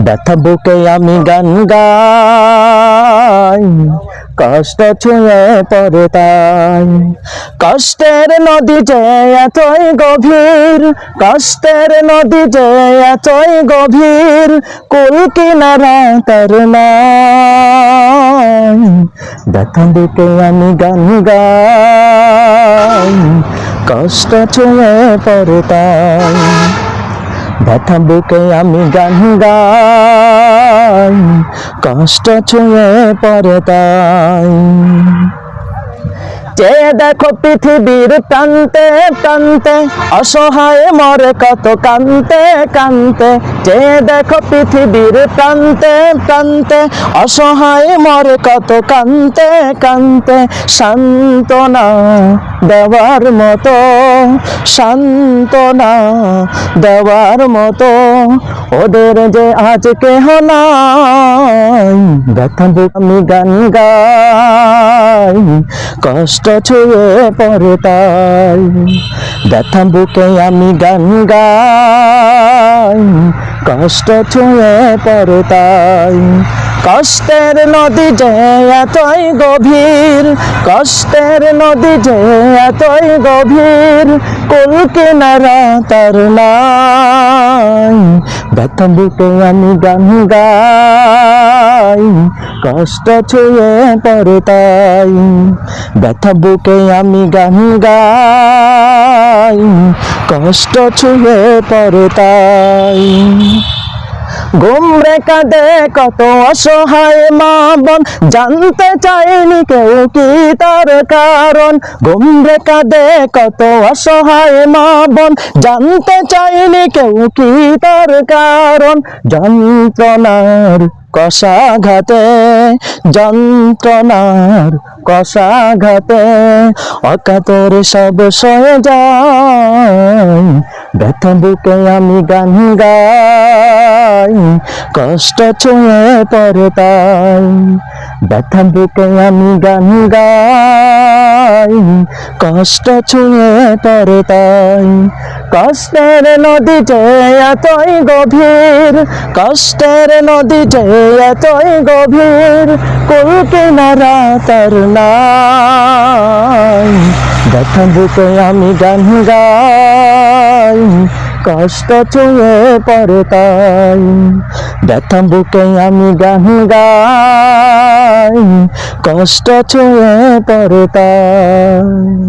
ব্যথা বুকে আমি গান গাই। কষ্ট ছুঁয়ে পড়ে তাই। কষ্টের নদী যে এতই গভীর, কষ্টের নদী যে এতই গভীর, কুল কিনারা তার ব্যথা বুকে আমি গান গাই। কষ্ট ছুঁয়ে পড়ে তাই। ব্যথা বুকে আমি গান গাই কষ্ট ছুঁয়ে পরে তাই। যে দেখো পৃথিবীর প্রান্তে প্রান্তে অসহায় মরে কত কান্তে কান্তে যে দেখো পৃথিবীর প্রান্তে প্রান্তে অসহায় মরে কত কান্তে কান্তে সান্ত্বনা দেওয়ার মতো, সান্ত্বনা দেওয়ার মতো, ওদের যে আজ কেহ নাই। ব্যথা আমি গান কষ্ট ছুঁয়ে পড়ে তাই। ব্যথা বুকে আমি গান গাই, কষ্ট ছুঁয়ে পড়ে তাই। কষ্টের নদী যে এতই গভীর, কষ্টের নদী যে এতই গভীর কুল কিনারা তার নাই। ব্যথা বুকে আমি গান গাই। কষ্ট ছুঁয়ে পড়ে তাই। ব্যথা বুকে আমি গান গাই। কষ্ট ছুঁয়ে পড়ে তাই। গুমরে কাঁদে, কত অসহায় মা বোন। জানতে চাইনি কেউ কি তার কারণ। গুমরে কাঁদে, কত অসহায় মা বোন। জানতে চাইনি কেউ কি তার কারণ। যন্ত্রণার কষাঘাতে যন্ত্রণার কষাঘাতে অকাতর সব সয়ে যায়। ব্যথা বুকে আমি গান গাই, কষ্ট ছুঁয়ে পরে তাই ব্যথা বুকে আমি গান গাই, কষ্ট ছুঁয়ে পরে তাই কষ্টের নদী যে এতই গভীর, কষ্টের নদী যে এতই গভীর, কুল কিনারা তার নাই। দেখা বুকে আমি গান গাই, কষ্ট ছুঁয়ে পড়ে তাই। ব্যথা বুকে আমি গান গাই, কষ্ট ছুঁয়ে পড়ে তাই।